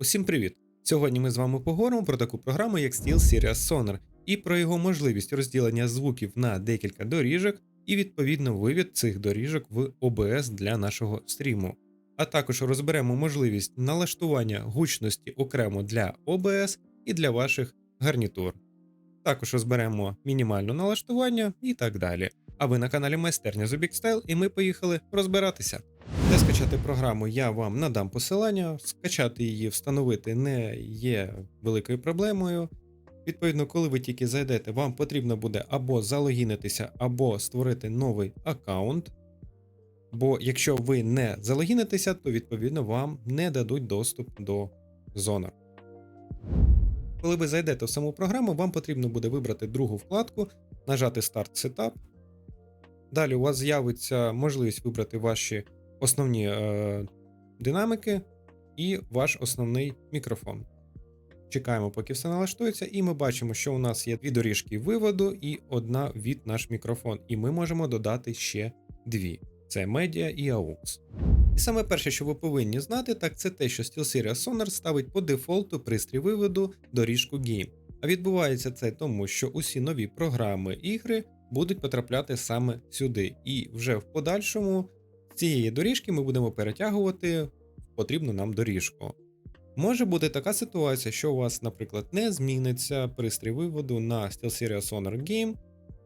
Усім привіт! Сьогодні ми з вами поговоримо про таку програму, як SteelSeries Sonar, і про його можливість розділення звуків на декілька доріжок і відповідно вивід цих доріжок в OBS для нашого стріму. А також розберемо можливість налаштування гучності окремо для OBS і для ваших гарнітур. Також розберемо мінімальне налаштування і так далі. А ви на каналі Майстерня Style і ми поїхали розбиратися. Де скачати програму, я вам надам посилання. Скачати її, встановити не є великою проблемою. Відповідно, коли ви тільки зайдете, вам потрібно буде або залогінитися, або створити новий аккаунт. Бо якщо ви не залогінитеся, то відповідно вам не дадуть доступ до Zonar. Коли ви зайдете в саму програму, вам потрібно буде вибрати другу вкладку, нажати Start Setup. Далі у вас з'явиться можливість вибрати ваші основні е, динамики і ваш основний мікрофон. Чекаємо, поки все налаштується, і ми бачимо, що у нас є дві доріжки виводу і одна від наш мікрофон. І ми можемо додати ще дві: це медіа і AUX. І саме перше, що ви повинні знати, так це те, що SteelSeries Sonar ставить по дефолту пристрій виводу доріжку Game. А відбувається це тому, що усі нові програми ігри будуть потрапляти саме сюди. І вже в подальшому цієї доріжки ми будемо перетягувати потрібну нам доріжку. Може бути така ситуація, що у вас, наприклад, не зміниться пристрій виводу на SteelSeries Sonar Game,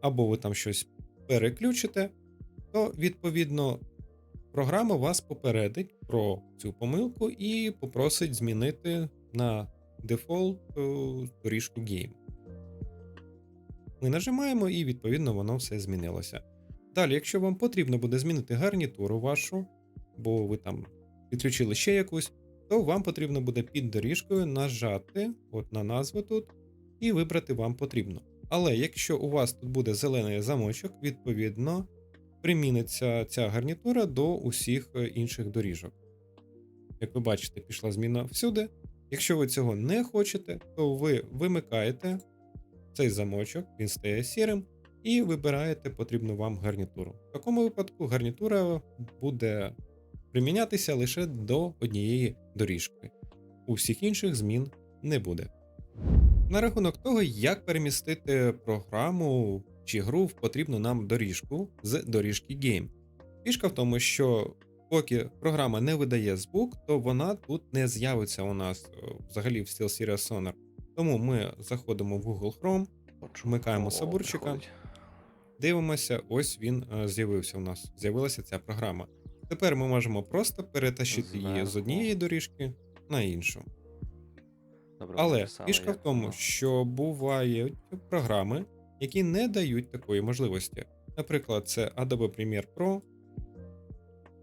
або ви там щось переключите, то відповідно програма вас попередить про цю помилку і попросить змінити на дефолт е, доріжку Game. Ми нажимаємо, і відповідно воно все змінилося. Далі, якщо вам потрібно буде змінити гарнітуру вашу, бо ви там підключили ще якусь, то вам потрібно буде під доріжкою нажати от на назву тут і вибрати вам потрібно. Але якщо у вас тут буде зелений замочок, відповідно приміниться ця гарнітура до усіх е, інших доріжок. Як ви бачите, пішла зміна всюди. Якщо ви цього не хочете, то ви вимикаєте цей замочок, він стає сірим, і вибираєте потрібну вам гарнітуру. В такому випадку гарнітура буде примінятися лише до однієї доріжки. У всіх інших змін не буде. На рахунок того, як перемістити програму чи гру в потрібну нам доріжку з доріжки Game. Фішка в тому, що поки програма не видає звук, то вона тут не з'явиться у нас е, взагалі в SteelSeries Sonar. Тому ми заходимо в Google Chrome, вмикаємо сабурчика, дивимося, ось він е, з'явився у нас. З'явилася ця програма. Тепер ми можемо просто перетащити її з однієї доріжки на іншу. Добре, Але фішка в тому, що бувають програми, які не дають такої можливості. Наприклад, це Adobe Premiere Pro.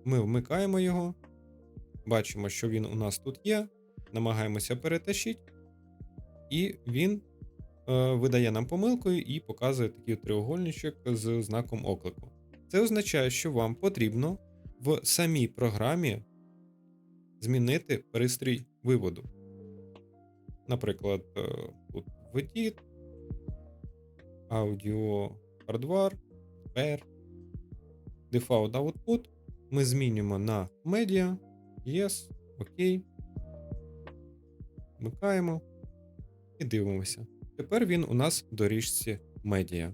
Ми вмикаємо його, бачимо, що він у нас тут є, намагаємося перетащити, і він видає нам помилкою і показує такий треугольничок з знаком оклику. Це означає, що вам потрібно в самій програмі змінити пристрій виводу. Наприклад, е, тут Edit, Audio Hardware, Pair, Default Output. Ми змінюємо на Media, Yes, OK. Вмикаємо і дивимося. Тепер він у нас в доріжці Media.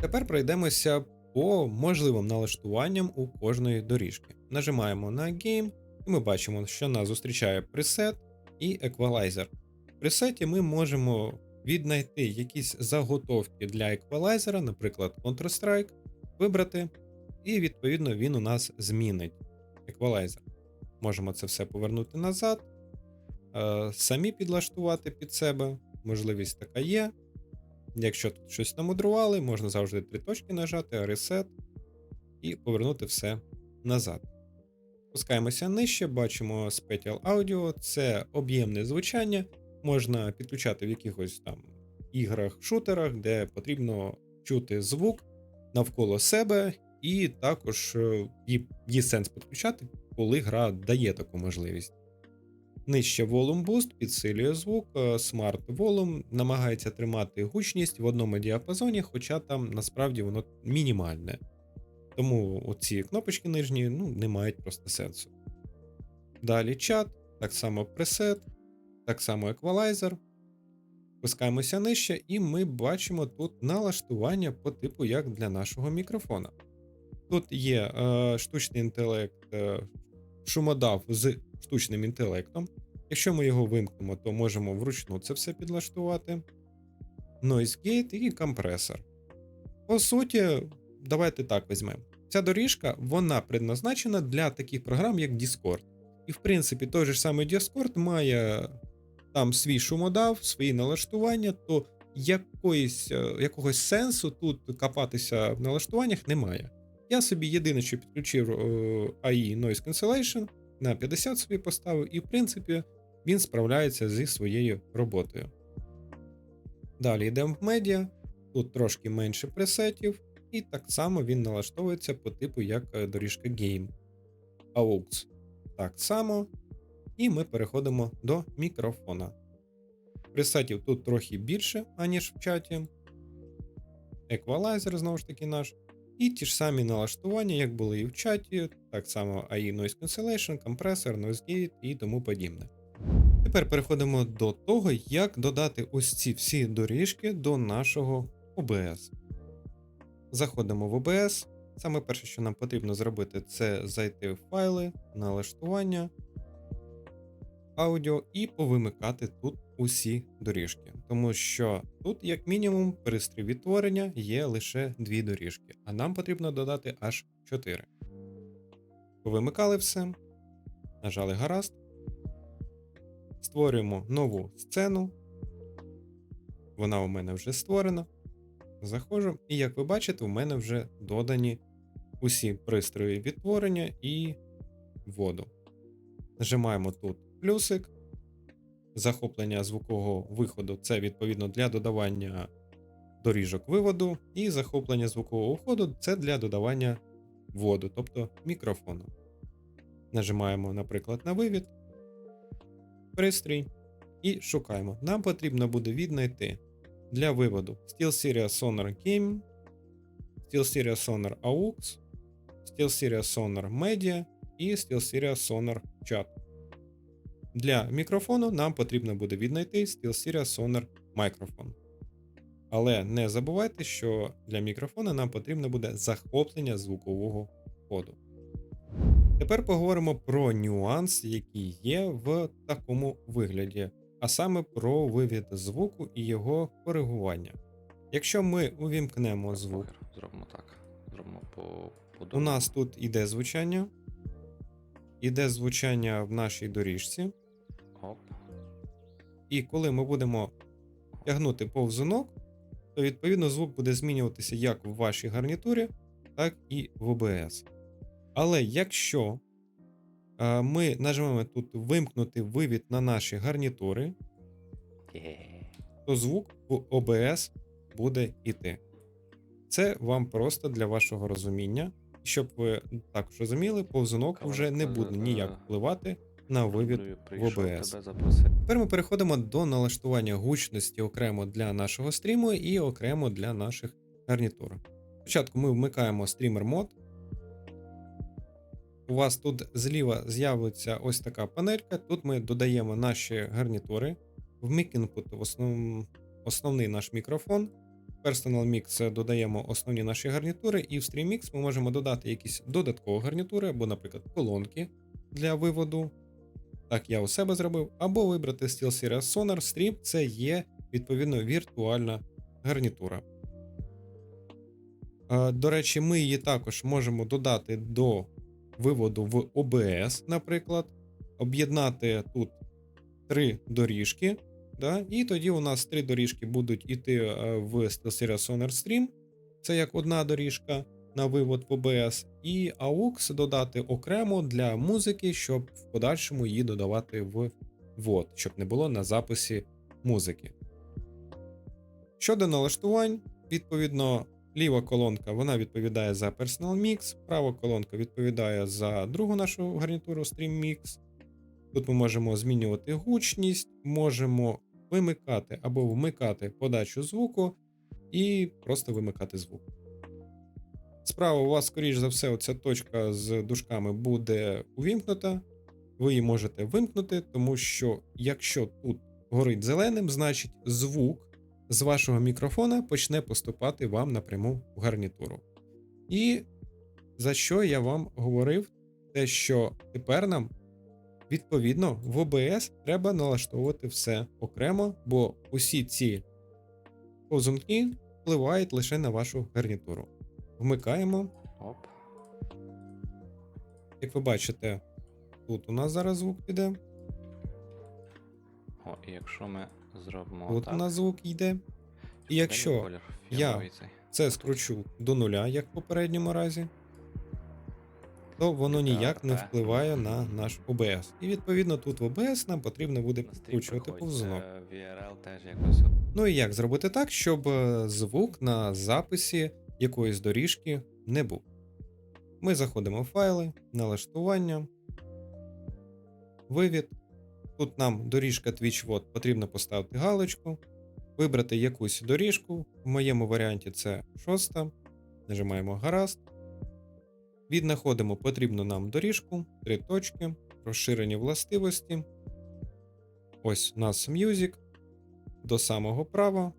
Тепер пройдемося по можливим налаштуванням у кожної доріжки. Нажимаємо на Game, і ми бачимо, що нас зустрічає пресет і еквалайзер. В пресеті ми можемо віднайти якісь заготовки для еквалайзера, наприклад, Counter-Strike, вибрати, і відповідно він у нас змінить еквалайзер. Можемо це все повернути назад, е, самі підлаштувати під себе. Можливість така є. Якщо тут щось намудрували, можна завжди три точки нажати, Reset і повернути все назад. Спускаємося нижче, бачимо Spatial Audio, це об'ємне звучання, можна підключати в якихось там іграх, шутерах, де потрібно чути звук навколо себе, і також е, є, є сенс підключати, коли гра дає таку можливість. Нижче Volume Boost підсилює звук, е, Smart Volume намагається тримати гучність в одному діапазоні, хоча там насправді воно мінімальне. Тому оці кнопочки нижні ну, не мають просто сенсу. Далі чат. так само пресет, так само еквалайзер. Спускаємося нижче, і ми бачимо тут налаштування по типу як для нашого мікрофона. Тут є е, штучний інтелект, е, шумодав з штучним інтелектом. Якщо ми його вимкнемо, то можемо вручну це все підлаштувати. Noise Gate і компресор. По суті, давайте так візьмемо. Ця доріжка вона предназначена для таких програм, як Discord. І, в принципі, той же самий Discord має там свій шумодав, свої налаштування, то якоїсь, е, якогось сенсу тут копатися в налаштуваннях немає. Я собі єдине, що підключив е, AI Noise Cancellation, на 50 собі поставив, і, в принципі, він справляється зі своєю роботою. Далі йдемо в медіа, тут трошки менше пресетів, і так само він налаштовується по типу як е, доріжка Game. AUX так само. І ми переходимо до мікрофона. Пресетів тут трохи більше, аніж в чаті. Еквалайзер, знову ж таки, наш. І ті ж самі налаштування, як були і в чаті, так само AI Noise Cancellation, компресор, Noise Gate і тому подібне. Тепер переходимо до того, як додати ось ці всі доріжки до нашого OBS. Заходимо в OBS. Саме перше, що нам потрібно зробити, це зайти в файли, налаштування, аудіо і повимикати тут усі доріжки. Тому що тут, як мінімум, пристрій відтворення є лише дві доріжки, а нам потрібно додати аж 4. Повимикали все, нажали гаразд. Створюємо нову сцену. Вона у мене вже створена. Заходжу, і як ви бачите, у мене вже додані усі пристрої відтворення і воду. Нажимаємо тут плюсик. Захоплення звукового виходу це відповідно для додавання доріжок виводу, і захоплення звукового входу це для додавання воду, тобто мікрофону. Нажимаємо, наприклад, на вивід, пристрій і шукаємо. Нам потрібно буде віднайти для виводу SteelSeries Sonar Game, SteelSeries Sonar AUX, SteelSeries Sonar Media і SteelSeries Sonar Chat. Для мікрофону нам потрібно буде віднайти SteelSeries Sonar Microphone. Але не забувайте, що для мікрофона нам потрібно буде захоплення звукового коду. Тепер поговоримо про нюанс, який є в такому вигляді, а саме про вивід звуку і його коригування. Якщо ми увімкнемо звук, Зробимо так. Зробимо по, по у нас тут іде звучання, іде звучання в нашій доріжці, Оп. і коли ми будемо тягнути повзунок, то відповідно звук буде змінюватися як в вашій гарнітурі, так і в OBS. Але якщо е, ми нажмемо тут вимкнути вивід на наші гарнітури, то звук в OBS буде йти. Це вам просто для вашого розуміння, щоб ви також розуміли, повзунок вже не буде ніяк впливати на вивід в запросити. Тепер ми переходимо до налаштування гучності окремо для нашого стріму і окремо для наших гарнітур. Спочатку ми вмикаємо стрімер мод. У вас тут зліва з'явиться ось така панелька. Тут ми додаємо наші гарнітури. В Input основ... основний наш мікрофон. В Personal Mix додаємо основні наші гарнітури, і в Stream Mix ми можемо додати якісь додаткові гарнітури, або, наприклад, колонки для виводу. Так, я у себе зробив, або вибрати SteelSeries Sonar Stream, це є відповідно віртуальна гарнітура. До речі, ми її також можемо додати до виводу в OBS, наприклад, об'єднати тут три доріжки. Да? І тоді у нас три доріжки будуть йти е, в SteelSeries Sonar Stream. Це як одна доріжка на вивод в OBS, і AUX додати окремо для музики, щоб в подальшому її додавати в ввод, щоб не було на записі музики. Щодо налаштувань, відповідно, ліва колонка вона відповідає за Personal Mix, права колонка відповідає за другу нашу гарнітуру Stream Mix. Тут ми можемо змінювати гучність, можемо вимикати або вмикати подачу звуку і просто вимикати звук. Справа у вас, скоріш за все, оця точка з дужками буде увімкнута. ви її можете вимкнути, тому що якщо тут горить зеленим, значить звук з вашого мікрофона почне поступати вам напряму в гарнітуру. І за що я вам говорив, те, що тепер нам відповідно в OBS треба налаштовувати все окремо, бо усі ці позумки впливають лише на вашу гарнітуру. Вмикаємо. Оп. Як ви бачите, тут у нас зараз звук піде, О, і якщо ми зробимо. тут так, у нас звук йде. І якщо я це скручу до нуля, як в попередньому разі, то воно ніяк не впливає на наш OBS. І відповідно тут в OBS нам потрібно буде підкручувати повзунок. Якось. Ну і як зробити так, щоб е, звук на записі якоїсь доріжки не був. Ми заходимо в файли, налаштування, вивід. Тут нам доріжка TwitchWod потрібно поставити галочку, вибрати якусь доріжку. В моєму варіанті це шоста. Нажимаємо гаразд. Віднаходимо потрібну нам доріжку, три точки, розширені властивості. Ось у нас Music до самого права.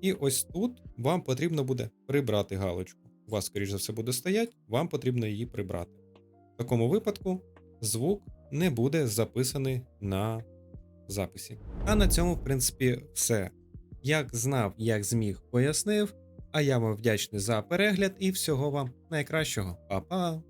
І ось тут вам потрібно буде прибрати галочку. У вас, скоріш за все, буде стоять, вам потрібно її прибрати. В такому випадку звук не буде записаний на записі. А на цьому, в принципі, все. Як знав, як зміг, пояснив. А я вам вдячний за перегляд і всього вам найкращого. Па-па!